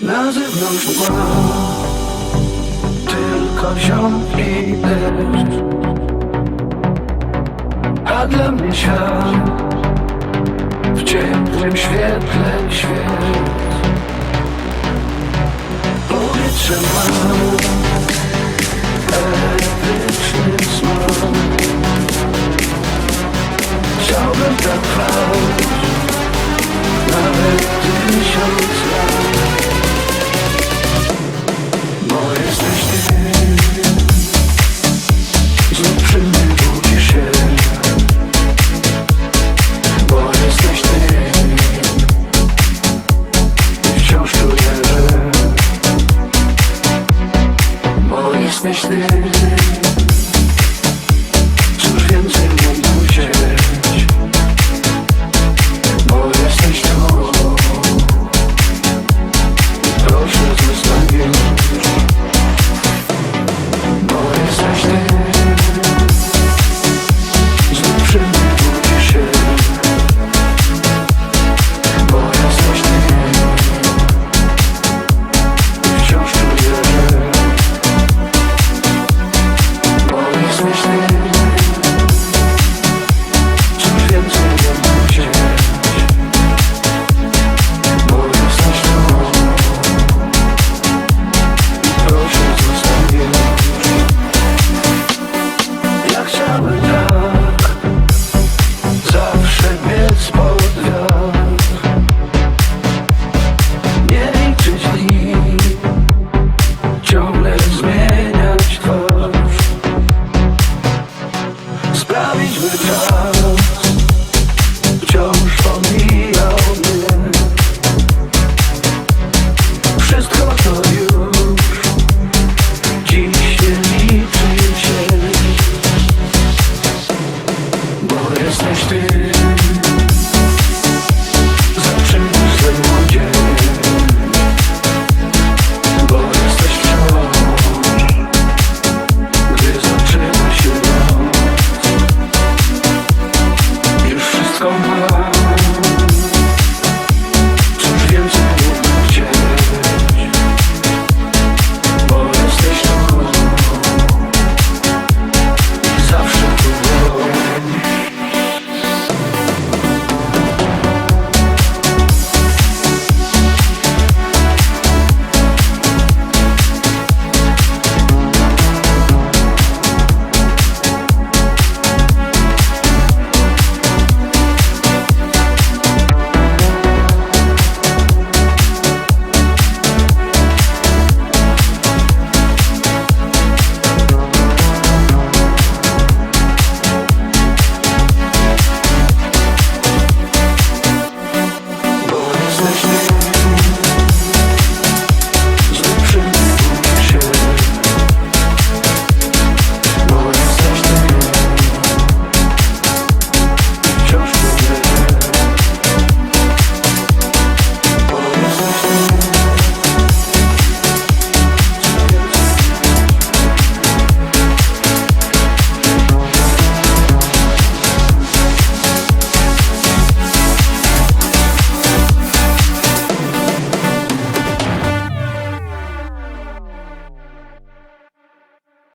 Na zewnątrz mgła Tylko ziom i deszcz. A dla mnie świat W ciemnym świetle świec myśli. Cóż więcej mam tu wziąć wasted